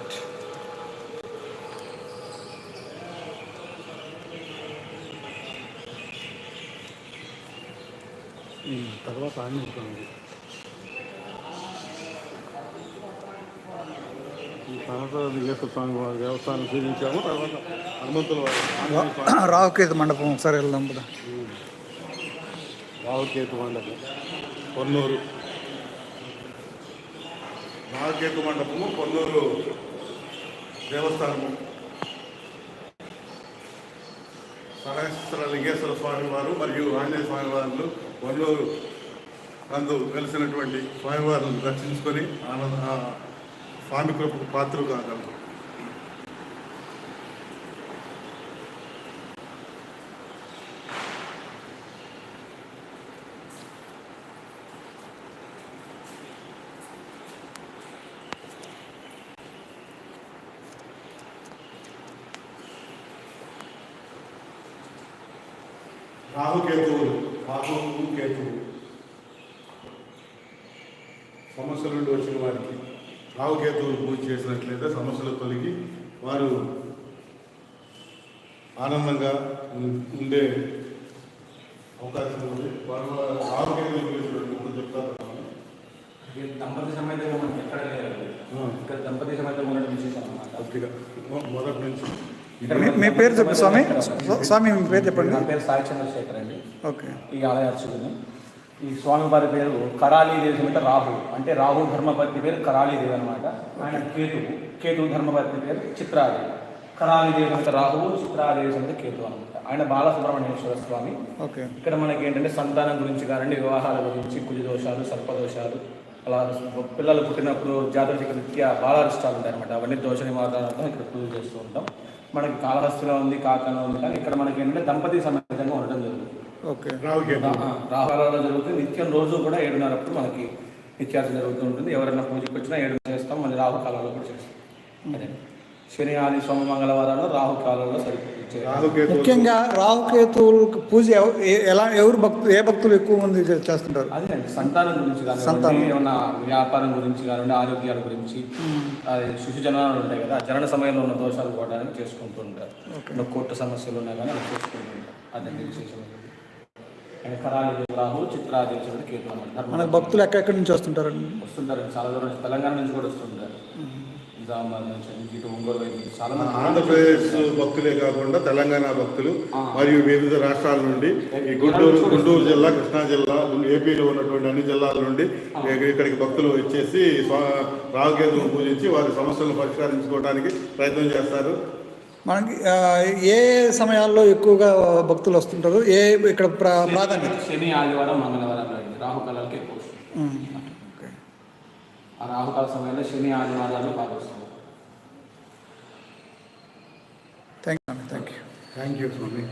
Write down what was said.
Right తర్వాత తర్వాత లింగేశ్వర స్వామి వారి దేవస్థానం చూపించాము తర్వాత హనుమంతుల వారి రావుకేతు మండపం ఒకసారి వెళ్దాం కదా రావుకేతు మండపం పొన్నూరు రావుకేతు మండపము పొన్నూరు దేవస్థానము. సహస్ర లింగేశ్వర స్వామి వారు మరియు ఆంజనేయ స్వామి వారు వల్లూరు నందు కలిసినటువంటి స్వామివారిని దర్శించుకొని ఆనంద స్వామి కృపకు పాత్రగా కాగలరు రాహుకేతువులు రాహువు కేతువు సమస్యల నుండి వచ్చిన వారికి రాహుకేతువులు పూజ చేసినట్లయితే సమస్యలు తొలగి వారు ఆనందంగా ఉండే అవకాశం ఉంది. వారు రాహుకేతువుల గురించి చెప్తారు. దంపతి సమేతంగా మనకి ఎక్కడ లేదు ఇక్కడ దంపతి సమేతంగా ఉండడం విశేషం అన్నమాట. మొదటి నుంచి మీ- పేరు చెప్పండి స్వామి. స్వామి. మీ పేరు చెప్పండి. నా పేరు సాయి చంద్రశేఖర్ అండి. ఓకే. ఈ ఆలయ అర్చకుని ఈ స్వామివారి పేరు కరాళీదేవి సమేత రాహు. అంటే రాహు ధర్మపతి పేరు కరాళీదేవి అనమాట ఆయన కేతువు. కేతువు ధర్మపతి పేరు చిత్రాదేవి. కరాళీదేవి సమేత రాహువు చిత్రాదేవి సమేత కేతు అనమాట ఆయన బాలసుబ్రహ్మణ్యేశ్వర స్వామి. ఓకే. ఇక్కడ మనకి ఏంటంటే సంతానం గురించి కానివ్వండి వివాహాల గురించి కుజ దోషాలు సర్పదోషాలు అలా పిల్లలు పుట్టినప్పుడు జాతక రీత్యా బాలారిష్టాలు ఉంటాయి అనమాట అవన్నీ దోష నివారణతో ఇక్కడ పూజ చేస్తూ ఉంటాం. మనకి కాళహస్తిలో ఉంది కాకలో ఉంది. కానీ ఇక్కడ మనకి ఏంటంటే దంపతి సమేతంగా ఉండడం జరుగుతుంది. ఓకే. రాహుకాలంలో జరుగుతుంది. నిత్యం రోజు కూడా ఏడున్నరప్పుడు మనకి నిత్యాసం జరుగుతూ ఉంటుంది. ఎవరైనా పూజకి వచ్చినా ఏడున్నర చేస్తాం. మళ్ళీ రాహుకాలంలో కూడా చేస్తాం. అదే. శని ఆది సోమ మంగళవారాలు రాహుకాలంలో సరిపోతుంది. ముఖ్యంగా రాహుకేతువులకు పూజ ఎలా ఎవరు భక్తులు ఏ భక్తులు ఎక్కువ మంది చేస్తుంటారు? అదే సంతానం గురించి సంతానం. కానివ్వండి ఏమన్నా వ్యాపారం గురించి కానివ్వండి ఆరోగ్యాల గురించి అది శిశు జననాలు ఉంటాయి కదా జనన సమయంలో ఉన్న దోషాలు పోవడానికి చేసుకుంటూ ఉంటారు. ఇంకా కోర్టు సమస్యలు ఉన్నాయి కానీ అవి చేసుకుంటూ ఉంటారు. అదే విశేషం. మనకు భక్తులు ఎక్కడెక్కడి నుంచి వస్తుంటారండి? వస్తుంటారు చాలా దూరం నుంచి తెలంగాణ నుంచి కూడా వస్తుంటారు. ఆంధ్రప్రదేశ్ భక్తులే కాకుండా తెలంగాణ భక్తులు మరియు వివిధ రాష్ట్రాల నుండి ఈ గుంటూరు గుంటూరు జిల్లా కృష్ణా జిల్లా ఏపీలో ఉన్నటువంటి అన్ని జిల్లాల నుండి ఇక- ఇక్కడికి భక్తులు వచ్చేసి రాహుకేతువును పూజించి వారి సమస్యలను పరిష్కరించుకోవడానికి ప్రయత్నం చేస్తారు. మనకి ఏ సమయాల్లో ఎక్కువగా భక్తులు వస్తుంటారు? ఏ ఇక్కడ ప్రా ప్రాధాన్యత? శని ఆదివారం మంగళవారం అండి రాహుకాలాలకి ఎక్కువ ახალსავალი შენი ანიმალები პატოსო Thank you. Thank you. Thank you, Swami.